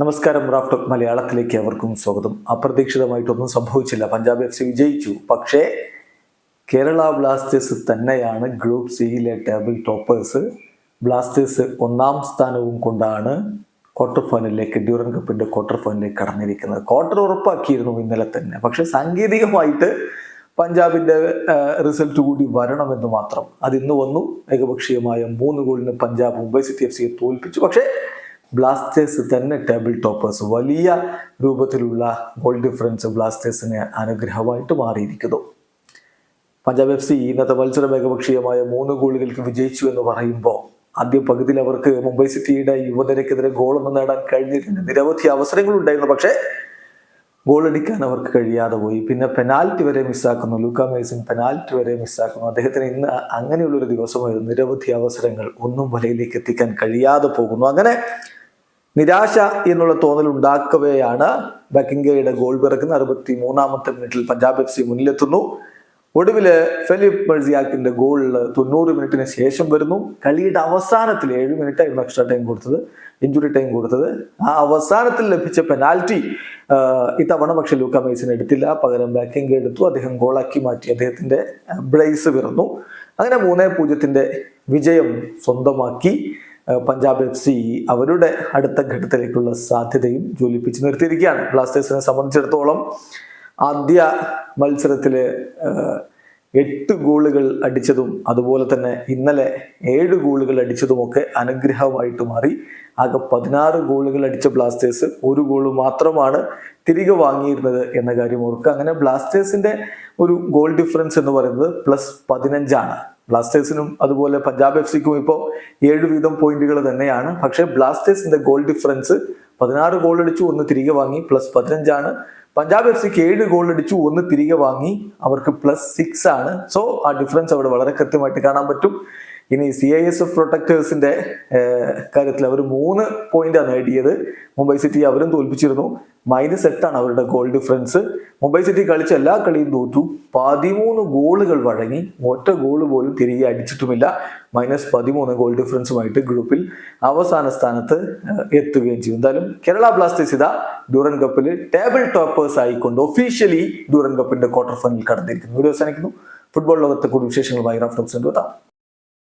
നമസ്കാരം റാഫ്റ്റ് മലയാളത്തിലേക്ക് അവർക്കും സ്വാഗതം. അപ്രതീക്ഷിതമായിട്ടൊന്നും സംഭവിച്ചില്ല. പഞ്ചാബ് എഫ് സി വിജയിച്ചു. പക്ഷേ കേരള ബ്ലാസ്റ്റേഴ്സ് തന്നെയാണ് ഗ്രൂപ്പ് സിയിലെ ടേബിൾ ടോപ്പേഴ്സ്. ബ്ലാസ്റ്റേഴ്സ് ഒന്നാം സ്ഥാനവും കൊണ്ടാണ് ക്വാർട്ടർ ഫൈനലിലേക്ക് ഡ്യൂറൻ കപ്പിന്റെ ക്വാർട്ടർ ഫൈനലിലേക്ക് കടന്നിരിക്കുന്നത്. ക്വാർട്ടർ ഉറപ്പാക്കിയിരുന്നു ഇന്നലെ തന്നെ. പക്ഷേ സാങ്കേതികമായിട്ട് പഞ്ചാബിന്റെ റിസൾട്ട് കൂടി വരണമെന്ന് മാത്രം. അത് ഇന്ന് വന്നു. ഏകപക്ഷീയമായ മൂന്ന് ഗോളിന് പഞ്ചാബ് മുംബൈ സിറ്റി എഫ് സിയെ തോൽപ്പിച്ചു. പക്ഷേ ബ്ലാസ്റ്റേഴ്സ് തന്നെ ടേബിൾ ടോപ്പേഴ്സ് വലിയ രൂപത്തിലുള്ള ഗോൾ ഡിഫറൻസ് ബ്ലാസ്റ്റേഴ്സിന് അനുഗ്രഹമായിട്ട് മാറിയിരിക്കുന്നു. പഞ്ചാബ് എഫ് സി ഇന്നത്തെ മത്സരം ഏകപക്ഷീയമായ മൂന്ന് ഗോളുകൾക്ക് വിജയിച്ചു എന്ന് പറയുമ്പോൾ ആദ്യ പകുതിയിൽ അവർക്ക് മുംബൈ സിറ്റിയുടെ യുവനിരക്കെതിരെ ഗോളൊന്നും നേടാൻ കഴിഞ്ഞിരുന്ന നിരവധി അവസരങ്ങളുണ്ടായിരുന്നു പക്ഷേ ഗോൾ അടിക്കാൻ അവർക്ക് കഴിയാതെ പോയി. പിന്നെ പെനാൽറ്റി വരെ മിസ്സാക്കുന്നു ലൂക്ക മേസിൻ പെനാൽറ്റി വരെ മിസ്സാക്കുന്നു അദ്ദേഹത്തിന് ഇന്ന് അങ്ങനെയുള്ളൊരു ദിവസമായിരുന്നു. നിരവധി അവസരങ്ങൾ ഒന്നും വലയിലേക്ക് എത്തിക്കാൻ കഴിയാതെ പോകുന്നു. അങ്ങനെ നിരാശ എന്നുള്ള തോന്നൽ ഉണ്ടാക്കവെയാണ് ബക്കിംഗയുടെ ഗോൾ പിറക്കുന്ന അറുപത്തി മൂന്നാമത്തെ മിനിറ്റിൽ പഞ്ചാബ് എഫ് സി മുന്നിലെത്തുന്നു. ഒടുവിൽ ഫെലിപ്പ് മെഴ്സിയാക്കിന്റെ ഗോൾ തൊണ്ണൂറ് മിനിറ്റിന് ശേഷം വരുന്നു. കളിയുടെ അവസാനത്തിൽ ഏഴ് മിനിറ്റ് ആയിരുന്നു എക്സ്ട്രാ ടൈം കൊടുത്തത്. ഇഞ്ചുറി ടൈം കൊടുത്തത്. ആ അവസാനത്തിൽ ലഭിച്ച പെനാൽറ്റി ഇത്തവണ പക്ഷെ ലൂക്ക മേസിന് എടുത്തില്ല. പകരം ബാക്കിംഗ് എടുത്തു. അദ്ദേഹം ഗോളാക്കി മാറ്റി അദ്ദേഹത്തിന്റെ ബ്രേസ് പിറന്നു അങ്ങനെ മൂന്നേ പൂജ്യത്തിന്റെ വിജയം സ്വന്തമാക്കി. പഞ്ചാബ് എഫ് സി അവരുടെ അടുത്ത ഘട്ടത്തിലേക്കുള്ള സാധ്യതയും ജ്വലിപ്പിച്ച് നിർത്തിയിരിക്കുകയാണ്. ബ്ലാസ്റ്റേഴ്സിനെ സംബന്ധിച്ചിടത്തോളം ആദ്യ മത്സരത്തിൽ എട്ട് ഗോളുകൾ അടിച്ചതും അതുപോലെ തന്നെ ഇന്നലെ ഏഴ് ഗോളുകൾ അടിച്ചതുമൊക്കെ അനുഗ്രഹമായിട്ട് മാറി. ആകെ പതിനാറ് ഗോളുകൾ അടിച്ച ബ്ലാസ്റ്റേഴ്സ് ഒരു ഗോൾ മാത്രമാണ് തിരികെ വാങ്ങിയിരുന്നത് എന്ന കാര്യം ഓർക്കുക. അങ്ങനെ ബ്ലാസ്റ്റേഴ്സിന്റെ ഒരു ഗോൾ ഡിഫറൻസ് എന്ന് പറയുന്നത് പ്ലസ് പതിനഞ്ചാണ്. ബ്ലാസ്റ്റേഴ്സിനും അതുപോലെ പഞ്ചാബ് എഫ് സിക്കും ഇപ്പോൾ ഏഴ് വീതം പോയിന്റുകൾ തന്നെയാണ്. പക്ഷേ ബ്ലാസ്റ്റേഴ്സിന്റെ ഗോൾ ഡിഫറൻസ് പതിനാറ് ഗോൾ അടിച്ചു ഒന്ന് തിരികെ വാങ്ങി. പ്ലസ് പതിനഞ്ചാണ്. പഞ്ചാബ് എഫ് സിക്ക് ഏഴ് ഗോൾ അടിച്ചു ഒന്ന് തിരികെ വാങ്ങി. അവർക്ക് പ്ലസ് സിക്സ് ആണ്. സോ ആ ഡിഫറൻസ് അവിടെ വളരെ കൃത്യമായിട്ട് കാണാൻ പറ്റും. ഇനി സി ഐ എസ് എഫ് പ്രൊട്ടക്ടേഴ്സിന്റെ കാര്യത്തിൽ അവർ മൂന്ന് പോയിന്റാണ് നേടിയത് മുംബൈ സിറ്റി അവരും തോൽപ്പിച്ചിരുന്നു. മൈനസ് എട്ടാണ് അവരുടെ ഗോൾ ഡിഫറൻസ് മുംബൈ സിറ്റി കളിച്ച എല്ലാ കളിയും തോറ്റു. പതിമൂന്ന് ഗോളുകൾ വഴങ്ങി. ഒറ്റ ഗോൾ പോലും തിരികെ അടിച്ചിട്ടുമില്ല. മൈനസ് പതിമൂന്ന് ഗോൾ ഡിഫറൻസുമായിട്ട് ഗ്രൂപ്പിൽ അവസാന സ്ഥാനത്ത് എത്തുകയും ചെയ്തു. എന്തായാലും കേരള ബ്ലാസ്റ്റേഴ്സ് ഇതാ ഡ്യൂറൻ കപ്പിൽ ടേബിൾ ടോപ്പേഴ്സ് ആയിക്കൊണ്ട് ഒഫീഷ്യലി ഡ്യൂറൻ കപ്പിന്റെ ക്വാർട്ടർ ഫൈനൽ കടന്നിരിക്കുന്നു. വീഡിയോ അവസാനിക്കുന്നു. ഫുട്ബോൾ ലോകത്തെ കൂടുതൽ വിശേഷങ്ങളുമായി റഫറൻസ് എത്താം